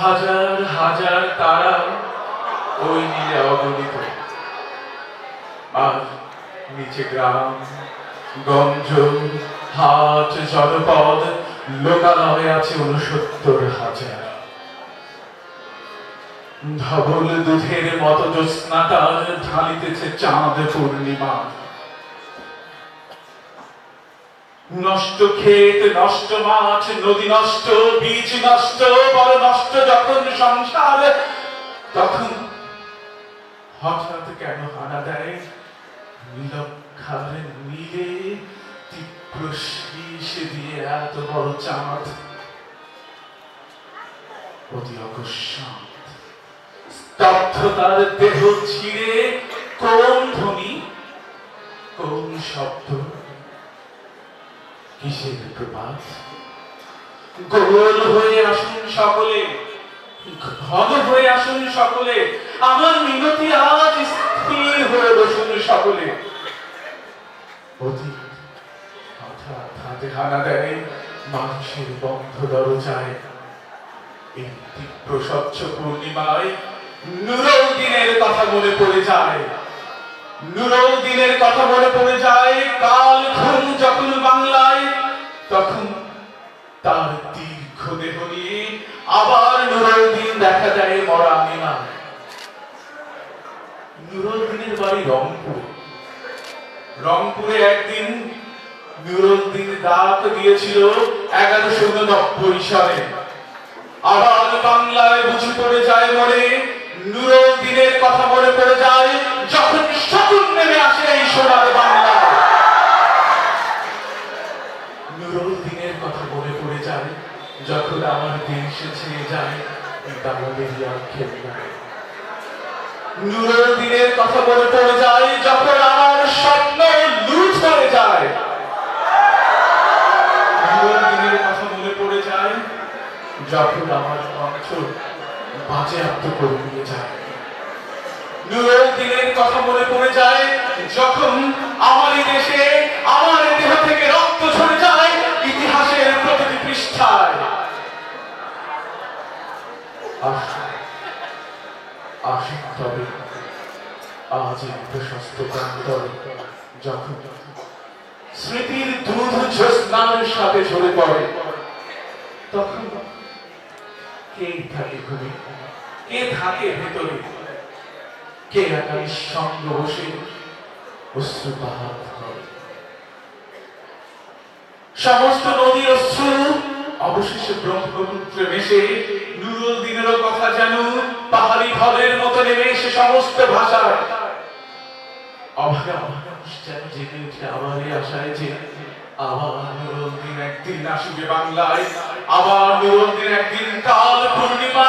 হাজার হাজার তারা ওই নীলে অগণিত আর নিচে গ্রাম গঞ্জ হাট, জনপদ আছে উনসত্তর হাজার। ধবল দুধের মতো জ্যোৎস্নাটার ঢালিতেছে চাঁদ পূর্ণিমা নষ্ট ক্ষেত, নষ্ট মাছ নদী নষ্ট, বীজ নষ্ট বড় নষ্ট, যখন সংসার, তখন হঠাৎ কেন হানা দেয়? তীব্র শীষ দিয়ে এত বড় চাঁদ। অতি দেহ ছিঁড়ে কিসের গোল হয়ে আসুন সকলে ঘন হয়ে আসুন সকলে, আমার মিনতি আজ স্থির হয়ে বসুন সকলে। হানা দেয়, মানুষের বন্ধ দরজায়। এই তীব্র স্বচ্ছ পূর্ণিমায় নুরল দিনের কথা মনে পড়ে যায়। নুরল দিনের কথা মনে পড়ে যায়। দেহ নিয়ে আবার নুরল দিন দেখা যায় মরা মিনা। নুরল দিনের বাড়ি রংপুর। রংপুরে একদিন নুরল দিন ডাক দিয়েছিল এগারোশো নব্বই সালে। আবার বাংলায় বুঝে পড়ে যায় মনে নুরল দিনের কথা মনে পড়ে যায় যখন শকুন নেমে আসে এই সোনার বাংলায় নুরল দিনের কথা মনে পড়ে যায় যখন আমার দেশ ছেড়ে যায় দিনের কথা পড়ে যায়, যখন আমার স্বপ্ন লুট হয়ে যায়। দিনের কথা পড়ে যায়, যখন আমার কণ্ঠ বাজেয়াপ্ত করে নিয়ে যায়। নুরল দিনের কথা মনে পড়ে যায়, যখন আমার দেশে আসুন তবে আজ প্রশস্ত প্রান্তরে যখন স্মৃতির দুধ সাথে ঝরে পড়ে, তখন কে থাকে ঘুরে কে থাকে ভেতরে? কে একা নিঃসঙ্গ বসে অশ্রুপাত সমস্ত অবশেষে ব্রহ্মপুত্রে মেশে নুরুল দিনেরও কথা যেন পাহাড়ি ঢলের মতো নেমে এসে সমস্ত ভাষায়। জেগে উঠে আশায় যে আবার নুরুল দিন একদিন আসবে বাংলায়, আবার নুরুল দিন একদিন কাল দান